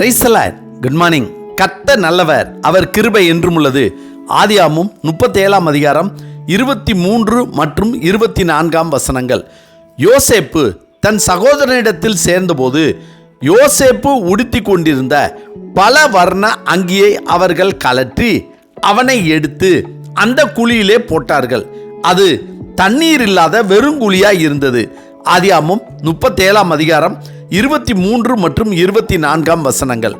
பிரைசலாட் good morning கத்த நல்லவர். அவர் கிருபை என்றும் உள்ளது. ஆதியாமும் முப்பத்தேழாம் அதிகாரம் இருபத்தி மூன்று மற்றும் இருபத்தி நான்காம் வசனங்கள். யோசேப்பு தன் சகோதரனிடத்தில் சேர்ந்தபோது யோசேப்பு உடுத்தி கொண்டிருந்த பல வர்ண அங்கியை அவர்கள் கலற்றி அவனை எடுத்து அந்த குழியிலே போட்டார்கள். அது தண்ணீர் இல்லாத வெறுங்குழியாய் இருந்தது. ஆதியாமும் முப்பத்தேழாம் அதிகாரம் இருபத்தி மூன்று மற்றும் இருபத்தி நான்காம் வசனங்கள்.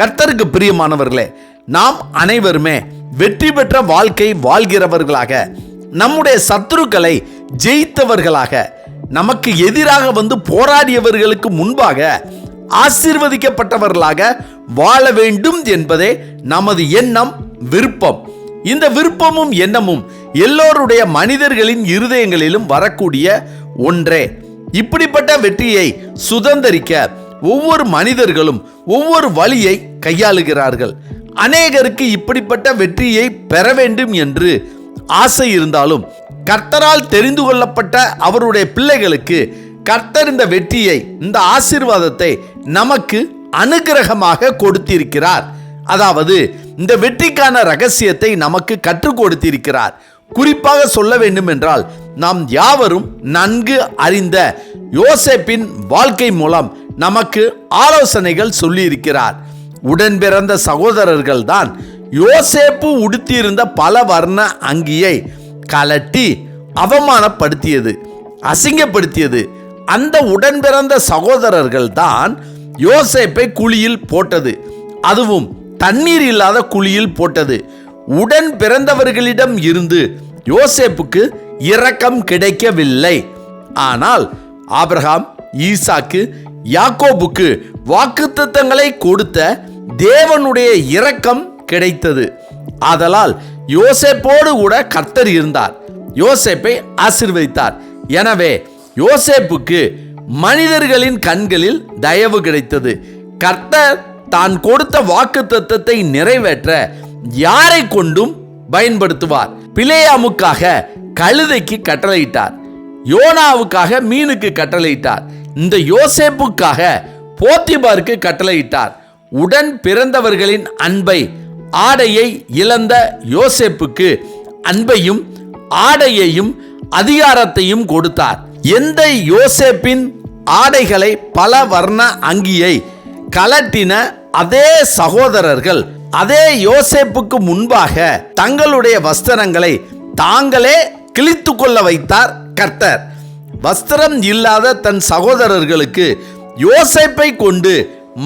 கர்த்தருக்கு பிரியமானவர்களே நாம் அனைவருமே வெற்றி பெற்ற வாழ்க்கை வாழ்கிறவர்களாக நம்முடைய சத்துருக்களை ஜெயித்தவர்களாக நமக்கு எதிராக வந்து போராடியவர்களுக்கு முன்பாக ஆசீர்வதிக்கப்பட்டவர்களாக வாழ வேண்டும் என்பதே நமது எண்ணம் விருப்பம். இந்த விருப்பமும் எண்ணமும் எல்லோருடைய மனிதர்களின் இருதயங்களிலும் வரக்கூடிய ஒன்றே. இப்படி வெற்றியை சுதந்திரிக்க ஒவ்வொரு மனிதர்களும் ஒவ்வொரு வழியை கையாளுகிறார்கள். அநேகருக்கு இப்படிப்பட்ட வெற்றியை பெற வேண்டும் என்று ஆசை இருந்தாலும் கர்த்தரால் தெரிந்து கொள்ளப்பட்ட அவருடைய பிள்ளைகளுக்கு கர்த்தர் இந்த வெற்றியை இந்த ஆசீர்வாதத்தை நமக்கு அனுகிரகமாக கொடுத்திருக்கிறார். அதாவது இந்த வெற்றிக்கான ரகசியத்தை நமக்கு கற்றுக் கொடுத்திருக்கிறார். குறிப்பாக சொல்ல வேண்டும் என்றால் நாம் யாவரும் நன்கு அறிந்த யோசேப்பின் வாழ்க்கை மூலம் நமக்கு ஆலோசனைகள் சொல்லியிருக்கிறார். உடன் பிறந்த சகோதரர்கள் தான் யோசேப்பு உடுத்தியிருந்த பல வர்ண அங்கியை கலட்டி அவமானப்படுத்தியது அசிங்கப்படுத்தியது. அந்த உடன் பிறந்த சகோதரர்கள் தான் யோசேப்பை குழியில் போட்டது அதுவும் தண்ணீர் இல்லாத குழியில் போட்டது. உடன் பிறந்தவர்களிடம் இருந்து யோசேப்புக்கு இரக்கம் கிடைக்கவில்லை. ஆனால் ஆபிரகாம் ஈசாக்கு யாக்கோபுக்கு வாக்குத்தத்தங்களை கொடுத்த தேவனுடைய இரக்கம் கிடைத்தது. ஆதலால் யோசேப்போடு கூட கர்த்தர் இருந்தார். யோசேப்பை ஆசிர்வதித்தார். எனவே யோசேப்புக்கு மனிதர்களின் கண்களில் தயவு கிடைத்தது. கர்த்தர் தான் கொடுத்த வாக்குத்தத்தை நிறைவேற்ற யாரை கொண்டும் பயன்படுத்துவார். பிளேயாமுக்காக கழுதைக்கு கட்டளையிட்டார். யோனாவுக்காக மீனுக்கு கட்டளையிட்டார். இந்த யோசேப்புக்காக போத்திபாருக்கு கட்டளையிட்டார். உடன் பிறந்தவர்களின் அன்பை ஆடையை இழந்த யோசேப்புக்கு அன்பையும் ஆடையையும் அதிகாரத்தையும் கொடுத்தார். எந்த யோசேப்பின் ஆடைகளை பல வர்ண அங்கியை கலட்டின அதே சகோதரர்கள் அதே யோசேப்புக்கு முன்பாக தங்களுடைய வஸ்திரங்களை தாங்களே கிழித்து கொள்ள வைத்தார் கர்த்தர். வஸ்திரம் இல்லாத தன் சகோதரர்களுக்கு யோசேப்பை கொண்டு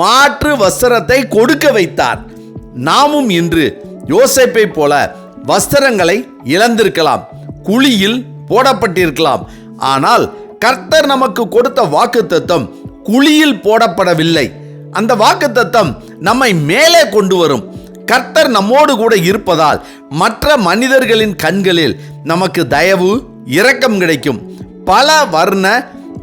மாற்று வஸ்திரத்தை கொடுக்க வைத்தார். நாமும் இன்று யோசேப்பை போல வஸ்திரங்களை இழந்திருக்கலாம் குழியில் போடப்பட்டிருக்கலாம். ஆனால் கர்த்தர் நமக்கு கொடுத்த வாக்குத்தத்தம் குழியில் போடப்படவில்லை. அந்த வாக்குத்தத்தம் நம்மை மேலே கொண்டு வரும். கர்த்தர் நம்மோடு கூட இருப்பதால் மற்ற மனிதர்களின் கண்களில் நமக்கு தயவு இரக்கம் கிடைக்கும். பல வர்ண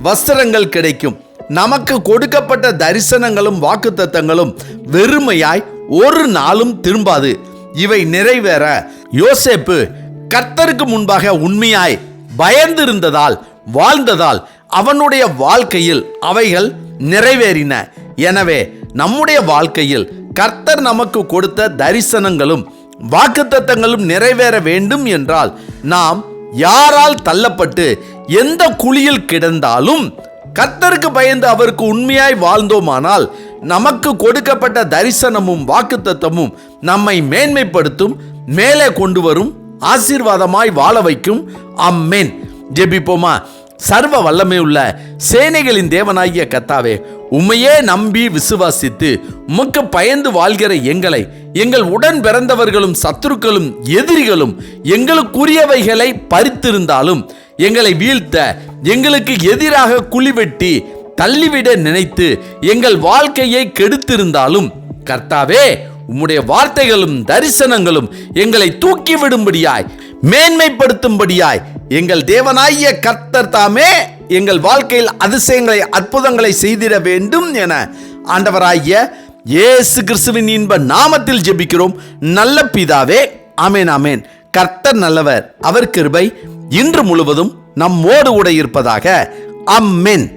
வஸ்திரங்கள் கிடைக்கும். நமக்கு கொடுக்கப்பட்ட தரிசனங்களும் வாக்குத்தத்தங்களும் வெறுமையாய் ஒரு நாளும் திரும்பாது. இவை நிறைவேற. யோசேப்பு கர்த்தருக்கு முன்பாக உண்மையாய் பயந்திருந்ததால் வாழ்ந்ததால் அவனுடைய வாழ்க்கையில் அவைகள் நிறைவேறின. எனவே நம்முடைய வாழ்க்கையில் கர்த்தர் நமக்கு கொடுத்த தரிசனங்களும் வாக்குத்தத்தங்களும் நிறைவேற வேண்டும் என்றால் நாம் யாரால் தள்ளப்பட்டு எந்த குழியில் கிடந்தாலும் கர்த்தருக்கு பயந்து அவருக்கு உண்மையாய் வாழ்ந்தோமானால் நமக்கு கொடுக்கப்பட்ட தரிசனமும் வாக்குத்தத்தமும் நம்மை மேன்மைப்படுத்தும் மேலே கொண்டு வரும் ஆசீர்வாதமாய் வாழ வைக்கும். அம்மேன் ஜெபிப்போமா? சர்வ வல்லமை உள்ள சேனைகளின் தேவனாகிய கத்தாவே உம்மையே நம்பி விசுவாசித்து உமக்கு பயந்து வாழ்கிற எங்களை எங்கள் உடன் பிறந்தவர்களும் சத்துருக்களும் எதிரிகளும் எங்களுக்குரியவைகளை பறித்திருந்தாலும் எங்களை வீழ்த்த எங்களுக்கு எதிராக குழிவெட்டி தள்ளிவிட நினைத்து எங்கள் வாழ்க்கையை கெடுத்திருந்தாலும் கர்த்தாவே உம்முடைய வார்த்தைகளும் தரிசனங்களும் எங்களை தூக்கிவிடும்படியாய் மேன்மைப்படுத்தும்படியாய் எங்கள் தேவனாகிய கர்த்தர் தாமே எங்கள் வாழ்க்கையில் அதிசயங்களை அற்புதங்களை செய்திட வேண்டும் என ஆண்டவராகிய இயேசு கிறிஸ்துவின் இன்ப நாமத்தில் ஜெபிக்கிறோம். நல்ல பிதாவே அமேன் அமேன் கர்த்தர் நல்லவர் அவர் கிருபை இன்று முழுவதும் நம்மோடு கூட இருப்பதாக. அம்மேன்